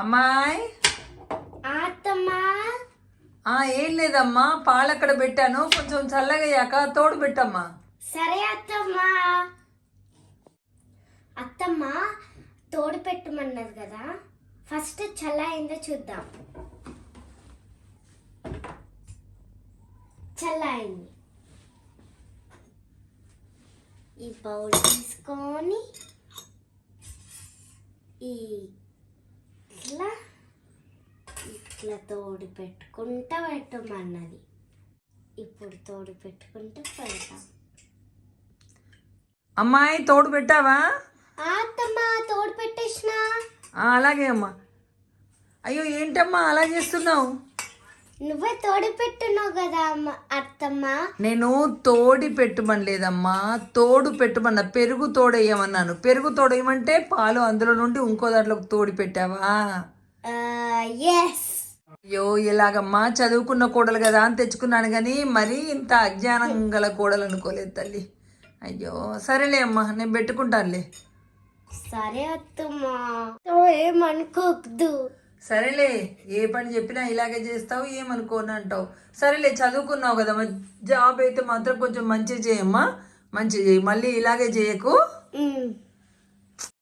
అమ్మాయి? ఏం లేదమ్మా పాలు అక్కడ పెట్టాను కొంచెం చల్లగా అయ్యాక తోడు పెట్టమ్మా. సరే అత్తమ్మా. అత్తమ్మ తోడు పెట్టమన్నది కదా. ఫస్ట్ చల్లాయిందో చూద్దాం. చల్లాయింది ఈ బౌల్ తీసుకొని ఈ ఇట్లా ఇట్లా తోడు పెట్టుకుంటా పెట్టమన్నది ఇప్పుడు తోడు పెట్టుకుంటూ పెడతాం. అమ్మాయి తోడు పెట్టావా? అత్తమ్మ తోడు పెట్టేసిన? అలాగే అమ్మా. అయ్యో ఏంటమ్మా అలా చేస్తున్నావు? నువ్వే తోడు పెట్టున్నావు కదా అమ్మ అత్తమ్మ. నేను తోడి పెట్టమని లేదమ్మా తోడు పెట్టమన్నా పెరుగు తోడేయమన్నాను. పెరుగు తోడేయమంటే పాలు అందులో నుండి ఇంకో దాంట్లోకి తోడి పెట్టావా? ఎస్ అయ్యో ఇలాగమ్మా చదువుకున్న కోడలు కదా అని తెచ్చుకున్నాను కానీ మరీ ఇంత అజ్ఞానం గల కోడలు అనుకోలేదు తల్లి. అయ్యో సరేలే అమ్మా నేను పెట్టుకుంటానులే. సరే అత్తమ్మ. ఏమనుకోద్దు సరేలే ఏ పని చెప్పినా ఇలాగే చేస్తావు ఏమనుకోని అంటావు. సరేలే చదువుకున్నావు కదా జాబ్ అయితే మాత్రం కొంచెం మంచి చేయమ్మా. మంచిగా చేయి మళ్ళీ ఇలాగే చేయకు.